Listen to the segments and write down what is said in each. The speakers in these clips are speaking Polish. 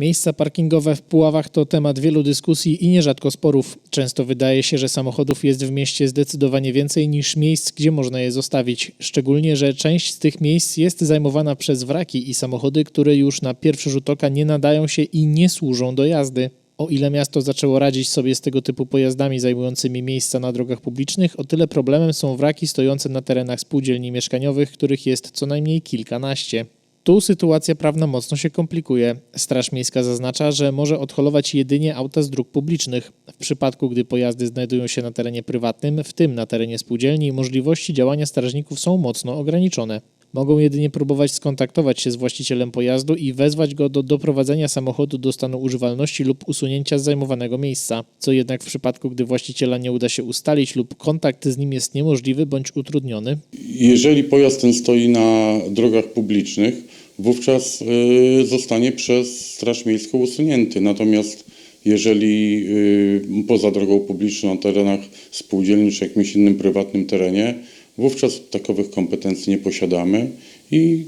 Miejsca parkingowe w Puławach to temat wielu dyskusji i nierzadko sporów. Często wydaje się, że samochodów jest w mieście zdecydowanie więcej niż miejsc, gdzie można je zostawić. Szczególnie, że część z tych miejsc jest zajmowana przez wraki i samochody, które już na pierwszy rzut oka nie nadają się i nie służą do jazdy. O ile miasto zaczęło radzić sobie z tego typu pojazdami zajmującymi miejsca na drogach publicznych, o tyle problemem są wraki stojące na terenach spółdzielni mieszkaniowych, których jest co najmniej kilkanaście. Tu sytuacja prawna mocno się komplikuje. Straż Miejska zaznacza, że może odholować jedynie auta z dróg publicznych. W przypadku, gdy pojazdy znajdują się na terenie prywatnym, w tym na terenie spółdzielni, możliwości działania strażników są mocno ograniczone. Mogą jedynie próbować skontaktować się z właścicielem pojazdu i wezwać go do doprowadzenia samochodu do stanu używalności lub usunięcia z zajmowanego miejsca. Co jednak w przypadku, gdy właściciela nie uda się ustalić lub kontakt z nim jest niemożliwy bądź utrudniony, Jeżeli pojazd ten stoi na drogach publicznych, wówczas y, zostanie przez Straż Miejską usunięty. Natomiast jeżeli y, poza drogą publiczną na terenach spółdzielni czy jakimś innym prywatnym terenie, wówczas takowych kompetencji nie posiadamy i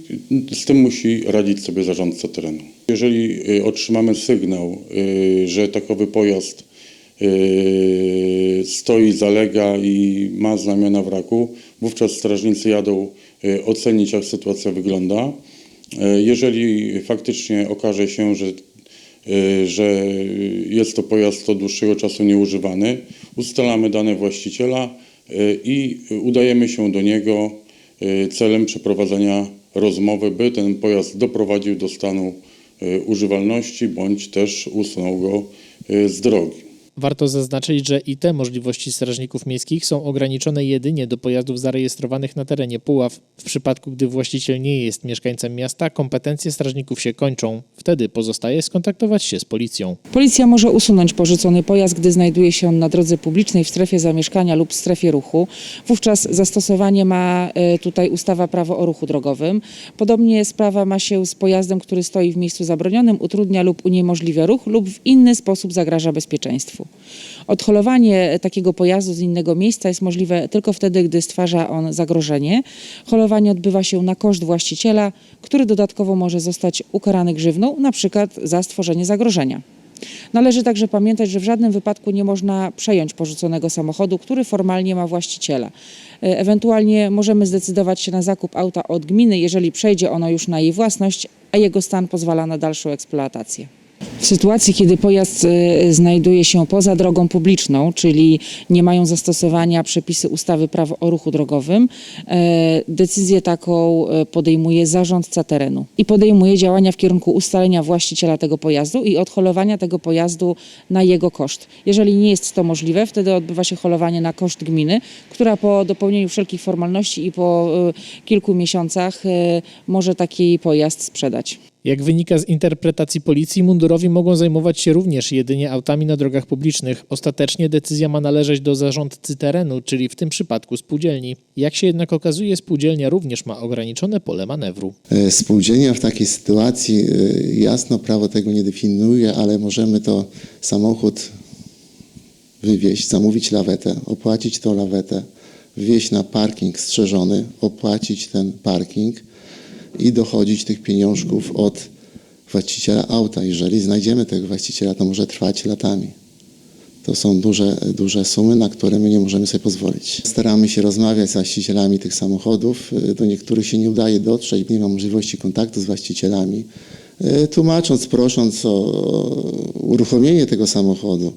z tym musi radzić sobie zarządca terenu. Jeżeli y, otrzymamy sygnał, y, że takowy pojazd y, stoi, zalega i ma znamiona wraku, wówczas strażnicy jadą ocenić, jak sytuacja wygląda. Jeżeli faktycznie okaże się, że, że jest to pojazd od dłuższego czasu nieużywany, ustalamy dane właściciela i udajemy się do niego y, celem przeprowadzenia rozmowy, by ten pojazd doprowadził do stanu y, używalności bądź też usunął go z drogi. Warto zaznaczyć, że i te możliwości strażników miejskich są ograniczone jedynie do pojazdów zarejestrowanych na terenie Puław. W przypadku, gdy właściciel nie jest mieszkańcem miasta, kompetencje strażników się kończą. Wtedy pozostaje skontaktować się z policją. Policja może usunąć porzucony pojazd, gdy znajduje się on na drodze publicznej w strefie zamieszkania lub strefie ruchu. Wówczas zastosowanie ma e, tutaj ustawa prawo o ruchu drogowym. Podobnie sprawa ma się z pojazdem, który stoi w miejscu zabronionym, utrudnia lub uniemożliwia ruch lub w inny sposób zagraża bezpieczeństwu. Odholowanie takiego pojazdu z innego miejsca jest możliwe tylko wtedy, gdy stwarza on zagrożenie. Holowanie odbywa się na koszt właściciela, który dodatkowo może zostać ukarany grzywną, przykład za stworzenie zagrożenia. Należy także pamiętać, że w żadnym wypadku nie można przejąć porzuconego samochodu, który formalnie ma właściciela. E, Ewentualnie możemy zdecydować się na zakup auta od gminy, jeżeli przejdzie ono już na jej własność, a jego stan pozwala na dalszą eksploatację. W sytuacji, kiedy pojazd e, znajduje się poza drogą publiczną, czyli nie mają zastosowania przepisy ustawy prawo o ruchu drogowym, e, decyzję taką e, podejmuje zarządca terenu i podejmuje działania w kierunku ustalenia właściciela tego pojazdu i odholowania tego pojazdu na jego koszt. Jeżeli nie jest to możliwe, wtedy odbywa się holowanie na koszt gminy, która po dopełnieniu wszelkich formalności i po e, kilku miesiącach może taki pojazd sprzedać. Jak wynika z interpretacji policji, mundurowi mogą zajmować się również jedynie autami na drogach publicznych. Ostatecznie decyzja ma należeć do zarządcy terenu, czyli w tym przypadku spółdzielni. Jak się jednak okazuje, spółdzielnia również ma ograniczone pole manewru. E, Spółdzielnia w takiej sytuacji e, jasno prawo tego nie definiuje, ale możemy to samochód wywieźć, zamówić lawetę, opłacić tą lawetę, wwieźć na parking strzeżony, opłacić ten parking i dochodzić tych pieniążków od właściciela auta. Jeżeli znajdziemy tego właściciela, to może trwać latami. To są duże, duże sumy, na które my nie możemy sobie pozwolić. Staramy się rozmawiać z właścicielami tych samochodów. Do niektórych się nie udaje dotrzeć, nie ma możliwości kontaktu z właścicielami. E, Tłumacząc, prosząc o uruchomienie tego samochodu.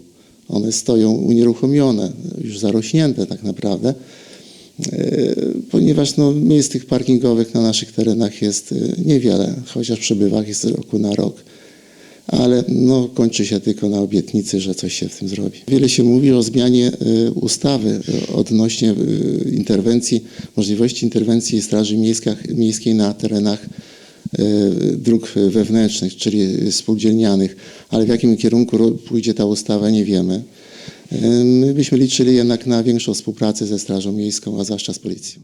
One stoją unieruchomione, już zarośnięte tak naprawdę, ponieważ no, miejsc tych parkingowych na naszych terenach jest e, niewiele, chociaż przybywach jest roku na rok ale no, kończy się tylko na obietnicy, że coś się w tym zrobi. Wiele się mówi o zmianie y, ustawy odnośnie interwencji, możliwości interwencji Straży Miejskiej na terenach dróg wewnętrznych, czyli spółdzielnianych, ale w jakim kierunku pójdzie ta ustawa nie wiemy. Y, My byśmy liczyli jednak na większą współpracę ze Strażą Miejską, a zwłaszcza z Policją.